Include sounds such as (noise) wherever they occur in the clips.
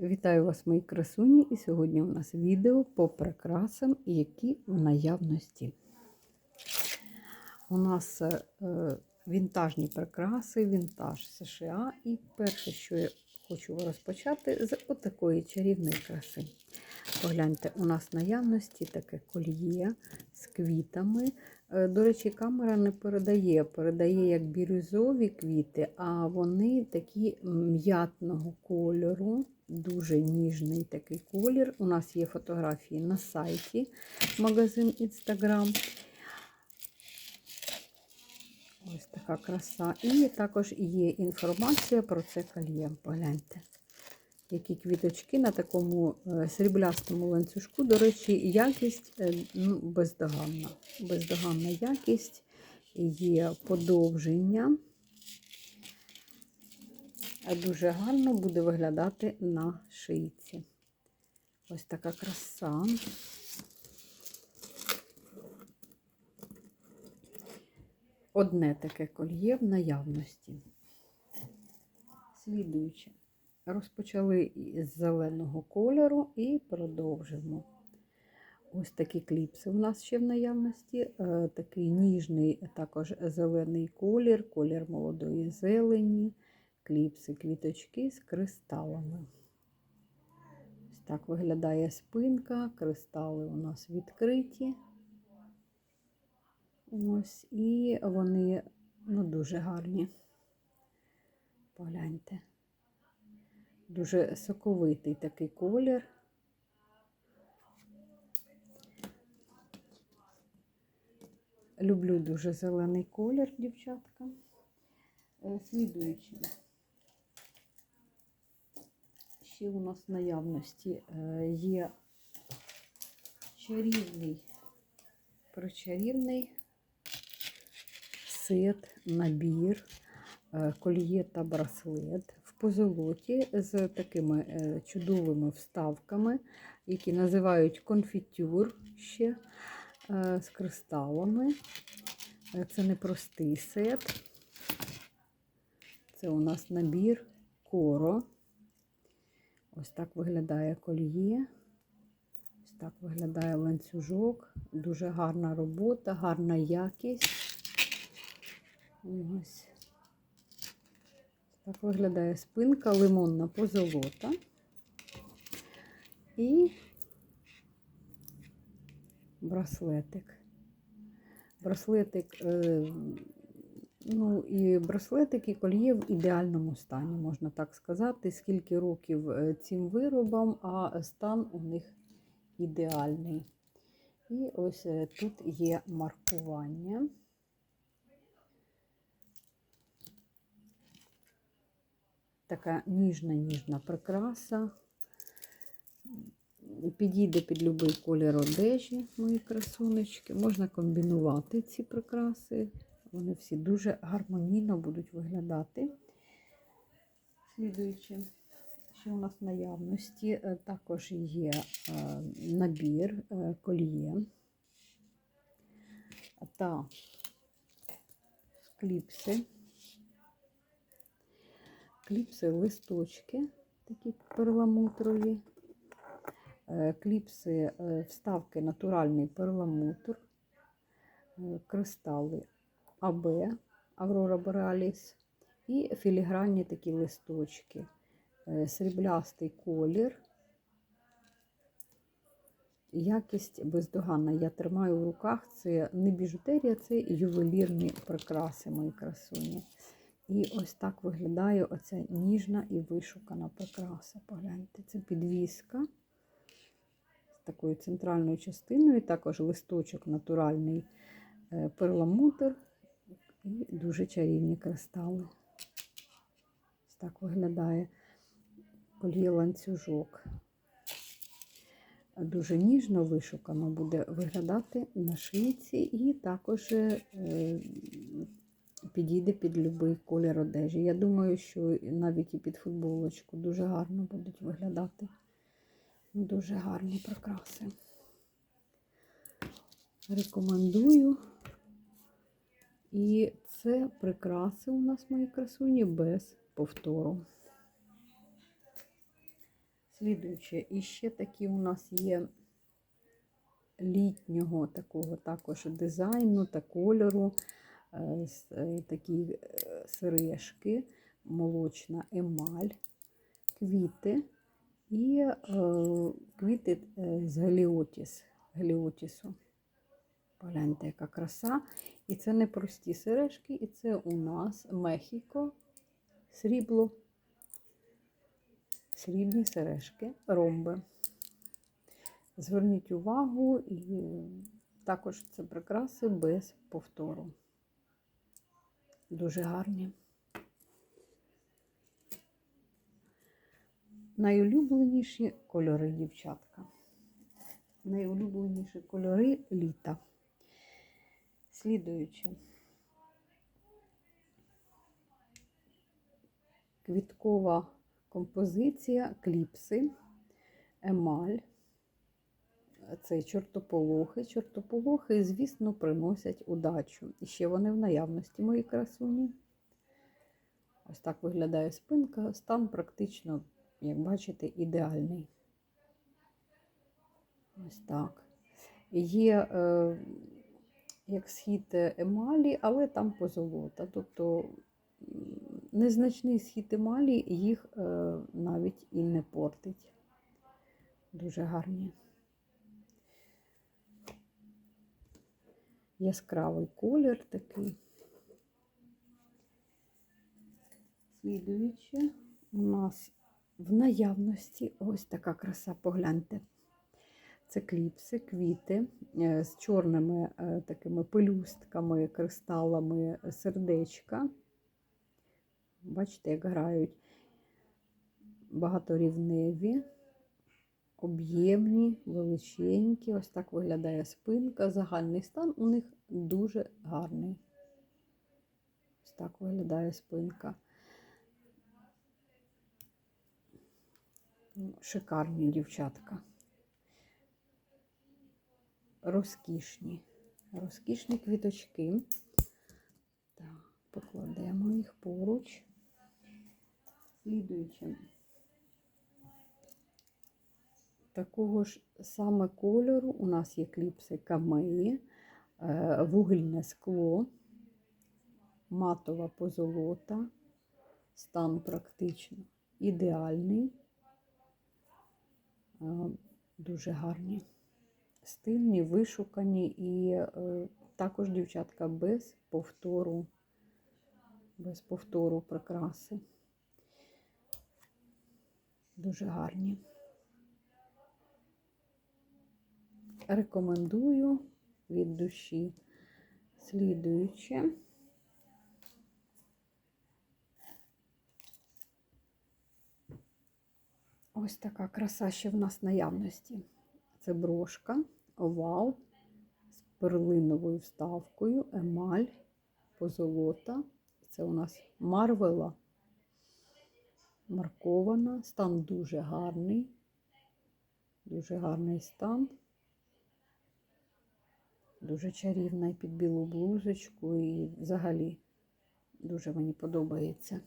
Вітаю вас, мої красуні! І сьогодні у нас відео по прикрасам, які в наявності. У нас е, вінтажні прикраси, вінтаж США. І перше, що я хочу розпочати, з отакої чарівної краси. Погляньте, у нас в наявності таке кольє з квітами. Е, До речі, камера не передає, передає як бірюзові квіти, а вони такі м'ятного кольору, дуже ніжний такий колір. У нас є фотографії на сайті магазин Instagram. Ось така краса. І також є інформація про це кольє. Погляньте. Які квіточки на такому е, сріблястому ланцюжку. До речі, якість е, ну, бездоганна. Бездоганна якість, є подовження. Дуже гарно буде виглядати на шийці. Ось така краса. Одне таке кольє в наявності. Слідуюче. Розпочали з зеленого кольору і продовжимо. Ось такі кліпси у нас ще в наявності. Е, такий ніжний, також зелений колір, колір молодої зелені, кліпси, квіточки з кристалами. Ось так виглядає спинка, кристали у нас відкриті. Ось, і вони ну, дуже гарні. Погляньте. Дуже соковитий такий колір. Люблю дуже зелений колір, дівчатка. Е, Слідуючи. Ще у нас в наявності е, є чарівний, прочарівний сет, набір, е, кольє та браслет в позолоті з такими е, чудовими вставками, які називають конфітюр ще з кристалами. Це не простий сет. Це у нас набір коро. Ось так виглядає кольє. Ось так виглядає ланцюжок. Дуже гарна робота, гарна якість. Ось. Так виглядає спинка, лимонна позолота. І браслетик. Браслетик, е, ну і браслетик і кольє в ідеальному стані, можна так сказати, скільки років е, цим виробам, а стан у них ідеальний. І ось е, тут є маркування. Така ніжна-ніжна прикраса. Підійде під будь-який колір одежі, мої красунечки. Можна комбінувати ці прикраси. Вони всі дуже гармонійно будуть виглядати. Слідуючи, що у нас в наявності, е, також є е, набір е, кольє та кліпси. Кліпси листочки, такі перламутрові, кліпси, вставки натуральний перламутр, кристали АБ Аврора Бореаліс і філігранні такі листочки, сріблястий колір. Якість бездоганна. Я тримаю в руках, це не біжутерія, це ювелірні прикраси, мої красуні. І ось так виглядає оця ніжна і вишукана прикраса. Погляньте, це підвіска з такою центральною частиною, також листочок натуральний е, перламутр і дуже чарівні кристали. Ось так виглядає кольє ланцюжок. Дуже ніжно вишукано буде виглядати на шийці і також е, підійде під будь-який колір одежі. Я думаю, що навіть і під футболочку дуже гарно будуть виглядати. Дуже гарні прикраси. Рекомендую. І це прикраси у нас, мої красуні, без повтору. Слідуюче, і ще такі у нас є літнього такого також дизайну та кольору. е, е, Такі е, сережки, молочна емаль, квіти і квіти з галіотіс, галіотісу. Погляньте, яка краса. І це не прості сережки, і це у нас Мехіко, срібло, срібні сережки, ромби. Зверніть увагу, і також це прикраси без повтору. Дуже гарні. Найулюбленіші кольори дівчатка. Найулюбленіші кольори літа. Слідуючи. Квіткова композиція, кліпси, емаль. Це чортополохи. Чортополохи, звісно, приносять удачу. І ще вони в наявності, мої красуні. Ось так виглядає спинка. Стан практично, як бачите, ідеальний. Ось так. Є е, як схід емалі, але там позолота. Тобто незначний схід емалі їх е, навіть і не портить. Дуже гарні. Яскравий колір такий. Слідуючи, у нас в наявності ось така краса, погляньте. Це кліпси, квіти е, з чорними е, такими пелюстками, кристалами сердечка. Бачите, як грають багаторівневі, об'ємні, величенькі. Ось так виглядає спинка. Загальний стан у них дуже гарний. Ось так виглядає спинка. Шикарні дівчатка. Розкішні. Розкішні квіточки. Так, покладемо їх поруч. Слідуючи. Такого ж саме кольору у нас є кліпси камеї, е, вугільне скло, матова позолота, стан практично ідеальний, Е, дуже гарні, стильні, вишукані і е, також дівчатка без повтору, без повтору прикраси. Дуже гарні. Рекомендую від душі слідуюче. Ось така краса ще в нас наявності. Це брошка, овал з перлиновою вставкою, емаль, позолота. Це у нас марвела маркована. Стан дуже гарний. Дуже гарний стан. Дуже чарівна і під білу блузочку, і взагалі дуже мені подобається.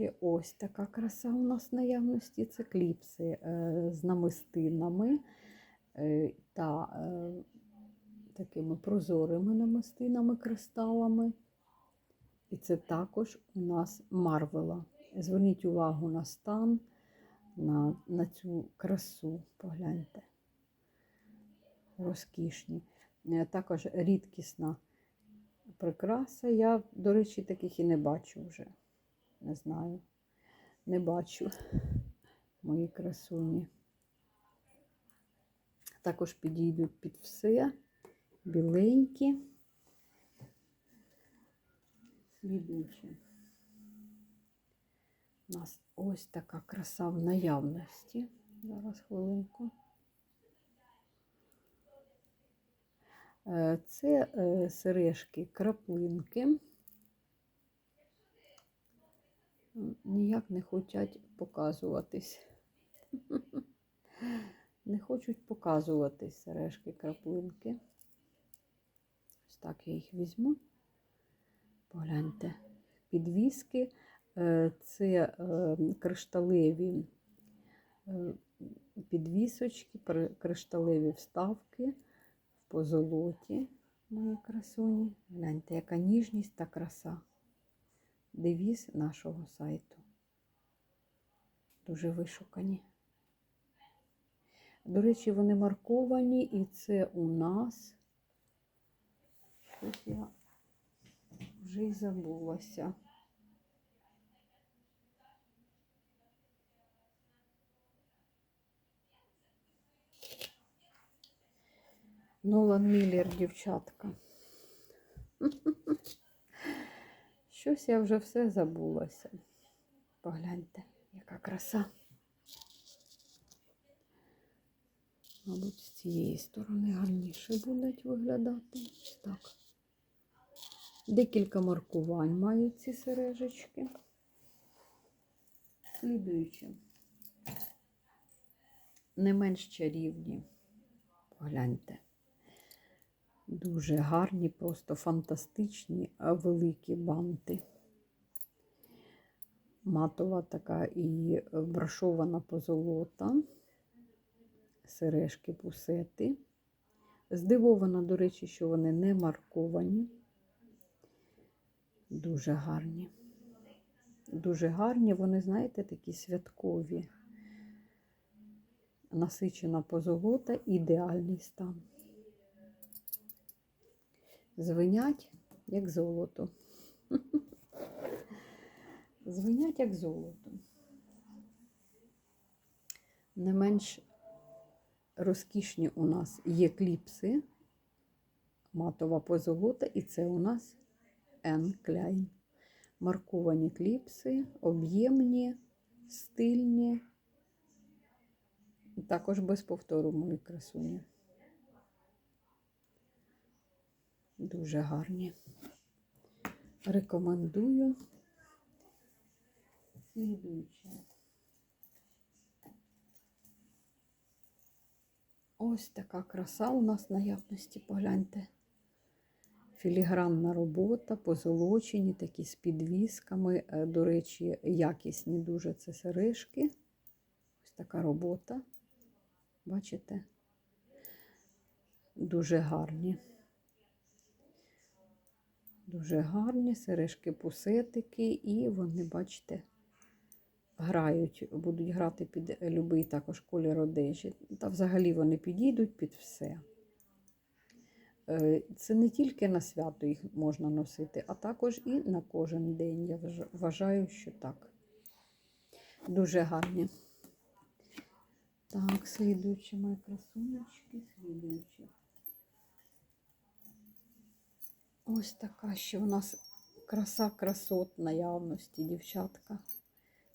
Ще ось така краса у нас в наявності. Це кліпси е, з намистинами е, та е, такими прозорими намистинами, кристалами. І це також у нас марвела. Зверніть увагу на стан, на, на цю красу, погляньте. Розкішні. Також рідкісна прикраса. Я, до речі, таких і не бачу вже. Не знаю, не бачу мої красуні. Також підійдуть під все, біленькі. Слідуючи. У нас ось така краса в наявності. Зараз хвилинку. Е, Це е, сережки краплинки. Ніяк не хочуть показуватись. Не хочуть показуватись сережки краплинки. Ось так я їх візьму. Погляньте. Підвіски е, це е, кришталеві е, підвісочки, кришталеві вставки в позолоті, мої красуні. Гляньте, яка ніжність та краса. Девіз нашого сайту. Дуже вишукані. До речі, вони марковані, і це у нас. Щось я вже й забулася. Нолан Міллер, дівчатка. (laughs) Щось я вже все забулася. Погляньте, яка краса. Мабуть, з цієї сторони гарніше будуть виглядати. Так. Декілька маркувань мають ці сережечки. Слідуючи. Не менш чарівні. Погляньте. Дуже гарні, просто фантастичні, великі банти. Матова така і брашована позолота, сережки пусети. Здивована, до речі, що вони не марковані. Дуже гарні. Дуже гарні, вони, знаєте, такі святкові. Насичена позолота, ідеальний стан. Звинять, як золото. (laughs) Звинять, як золото. Не менш розкішні у нас є кліпси, матова позолота, і це у нас N. Klein. Марковані кліпси, об'ємні, стильні, також без повтору мої красуні. Дуже гарні. Рекомендую. Слідуюче. Ось така краса у нас наявності, погляньте. Філігранна робота, позолочені, такі з підвісками. Е, До речі, якісні дуже це сережки. Ось така робота. Бачите? Дуже гарні. Дуже гарні сережки пусетики, і вони, бачите, грають, будуть грати під любий також колір одежі. Та взагалі вони підійдуть під все. Е, Це не тільки на свято їх можна носити, а також і на кожен день. Я вважаю, що так. Дуже гарні. Так, слідуючі мої красунечки, слідуючі. Ось така ще у нас краса красот наявності, дівчатка.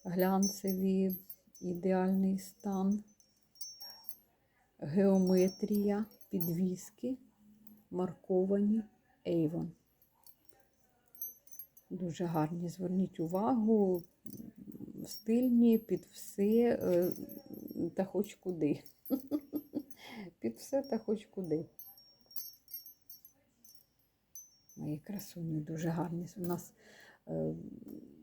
Глянцеві, ідеальний стан, геометрія, підвіски, марковані Avon. Дуже гарні. Зверніть увагу, стильні під все е, та хоч куди. (laughs) Під все та хоч куди. Мої красуні дуже гарні. У нас е,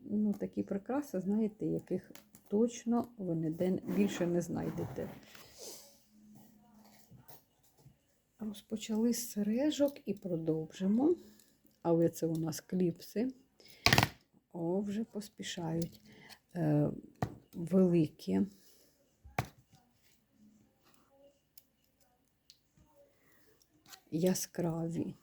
ну, такі прикраси, знаєте, яких точно ви ніде більше не знайдете. Розпочали з сережок і продовжимо. Але це у нас кліпси. О, вже поспішають. Е, великі. Яскраві.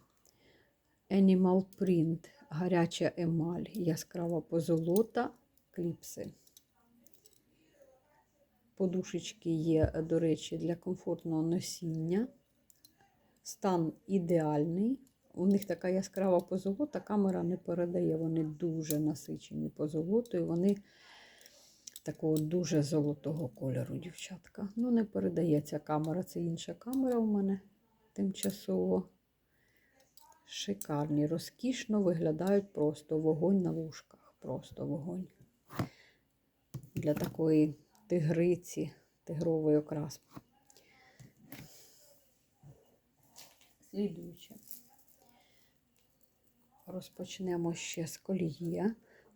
Animal Print, гаряча емаль, яскрава позолота, кліпси. Подушечки є, до речі, для комфортного носіння. Стан ідеальний. У них така яскрава позолота, камера не передає. Вони дуже насичені позолотою. Вони такого дуже золотого кольору, дівчатка. Ну, не передається камера, це інша камера у мене тимчасово. Шикарні, розкішно виглядають просто вогонь на вушках. Просто вогонь. Для такої тигриці, тигрової окрас. Слідуюче. розпочнемо ще з коліє.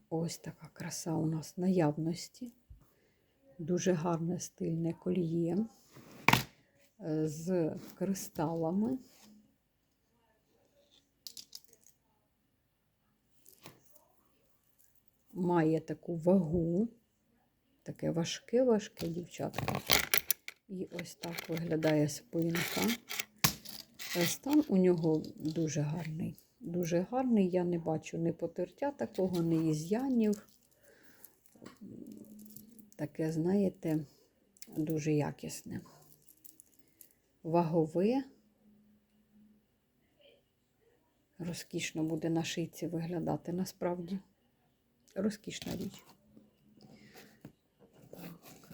Ось така краса у нас наявності. Дуже гарне стильне коліє е, з кристалами. Має таку вагу, таке важке-важке дівчатка. І ось так виглядає спинка. Е, Стан у нього дуже гарний. Дуже гарний. Я не бачу ні потертя такого, ні із'янів. Таке, знаєте, дуже якісне. Вагове. Розкішно буде на шийці виглядати насправді. Розкішна річ. Так.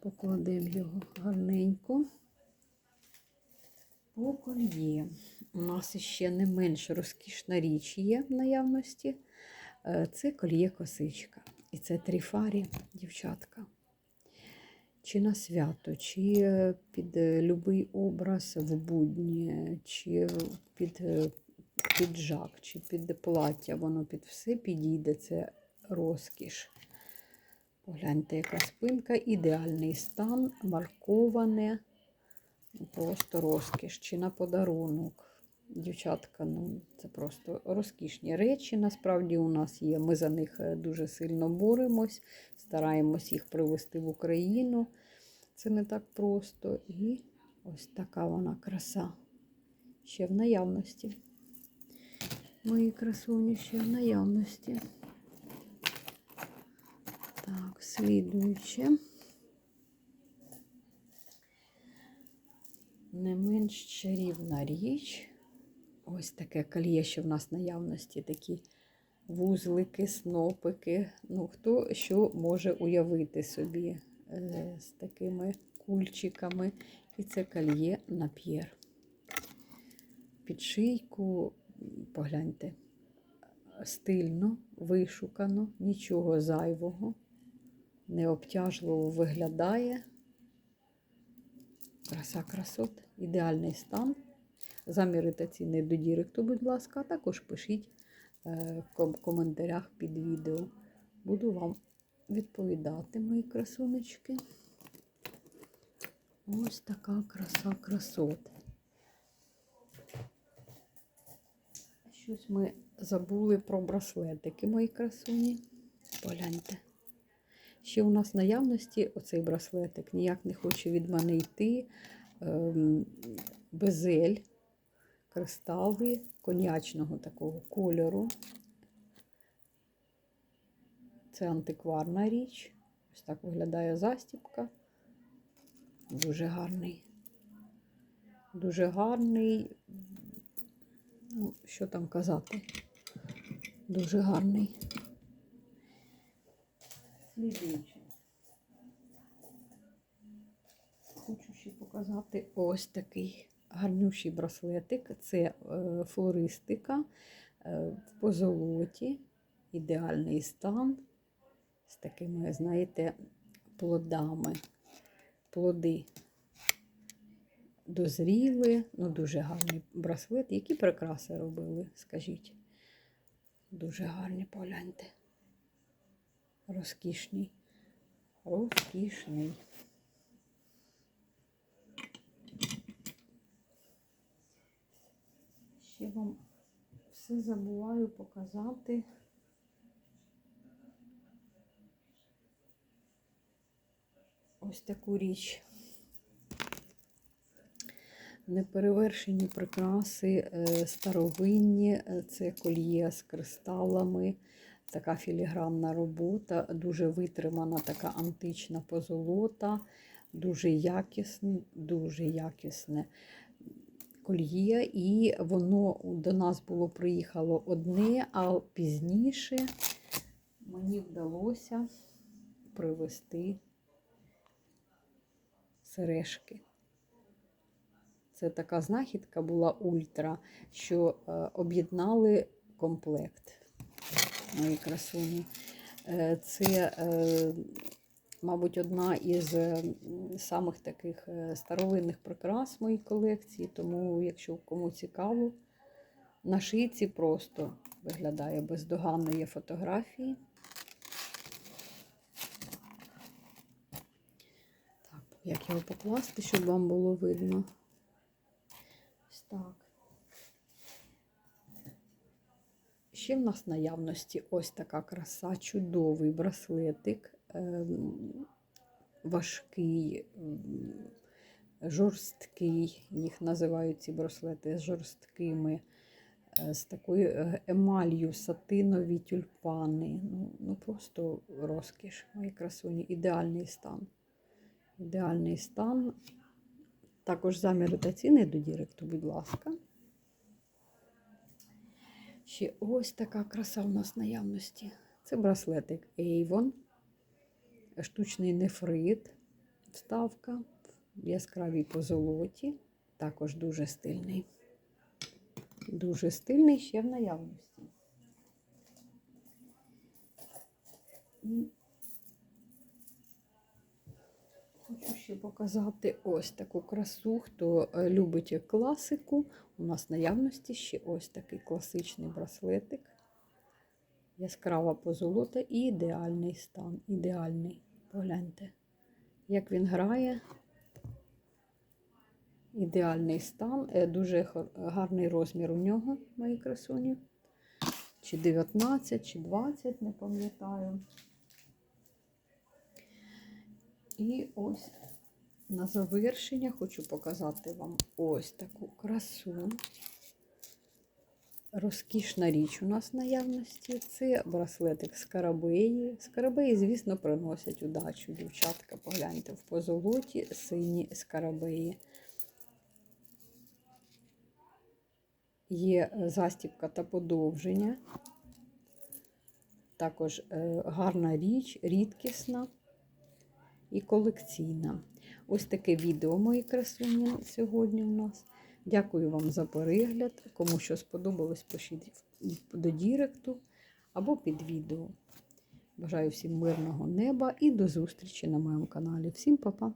Покладемо його гарненько. По кольє. У нас ще не менш розкішна річ є в наявності. Е, Це кольє косичка. І це тріфарі, дівчатка. Чи на свято, чи е, під е, любий образ в будні, чи під піджак, чи під плаття. Воно під все підійде. Це розкіш. Погляньте, яка спинка, ідеальний стан, марковане, просто розкіш, чи на подарунок. Дівчатка, ну це просто розкішні речі. Насправді у нас є. Ми за них е, дуже сильно боремось, стараємось їх привезти в Україну. Це не так просто. І ось така вона краса. Ще в наявності. Мої красуні в наявності. Так, слідуюче. Не менш чарівна річ. Ось таке кольє, що в нас наявності, такі вузлики, снопики. Ну, хто що може уявити собі е, з такими кульчиками. І це кольє на п'єр. Під шийку, погляньте, стильно, вишукано, нічого зайвого, необтяжливо виглядає. Краса красот, ідеальний стан. Заміри та ціни до Діректу, будь ласка, а також пишіть е, в коментарях під відео. Буду вам відповідати, мої красунечки. Ось така краса красот. Щось ми забули про браслетики, мої красуні. Погляньте. Ще у нас в наявності оцей браслетик ніяк не хоче від мене йти. Ем, безель, кристали конячного такого кольору. Це антикварна річ. Ось так виглядає застібка. Дуже гарний. Дуже гарний. Ну, що там казати? Дуже гарний. Хочу ще показати ось такий гарнющий браслетик. Це е, флористика е, в позолоті, ідеальний стан з такими, знаєте, плодами. Плоди дозріли, ну дуже гарний браслет. Які прикраси робили, скажіть. Дуже гарні, погляньте. Розкішний. Розкішний. Ще вам все забуваю показати. Ось таку річ. Неперевершені прикраси, е, старовинні, е, це кольє з кристалами, така філігранна робота, дуже витримана, така антична позолота, дуже якісне, дуже якісне кольє. І воно до нас було приїхало одне, а пізніше мені вдалося привезти сережки. Це така знахідка була ультра, що е, об'єднали комплект. Мої красуні. Е, це, е, мабуть, одна із самих таких старовинних прикрас моїй колекції. Тому, якщо кому цікаво, На шийці просто виглядає бездоганно є фотографії. Як його покласти, щоб вам було видно. Так. Ще в нас в наявності ось така краса, чудовий браслетик, ем, важкий, жорсткий. Їх називають ці браслети жорсткими, е, з такою е, емалью, сатинові тюльпани. Ну, ну просто розкіш, мої красуні, ідеальний стан. Ідеальний стан. Також заміри та ціни до Діректу, будь ласка. Ще ось така краса у нас наявності. Це браслетик Avon, штучний нефрит, вставка, в яскравій позолоті. Також дуже стильний. Дуже стильний ще в наявності. Хочу ще показати ось таку красу. Хто е, любить класику, у нас в наявності ще ось такий класичний браслетик. Яскрава позолота і ідеальний стан. Ідеальний. Погляньте, як він грає. Ідеальний стан, Е, дуже гарний розмір у нього, мої красуні. Чи 19, чи 20, не пам'ятаю. І ось на завершення хочу показати вам ось таку красу. Розкішна річ у нас в наявності. Це браслетик скарабеї. Скарабеї, звісно, приносять удачу. Дівчатка, погляньте, в позолоті сині скарабеї. Є застібка та подовження. Також е, гарна річ, рідкісна і колекційна. Ось таке відео, мої красуні, сьогодні у нас. Дякую вам за перегляд. Кому що сподобалось, пишіть до Діректу або під відео. Бажаю всім мирного неба і до зустрічі на моєму каналі. Всім па-па!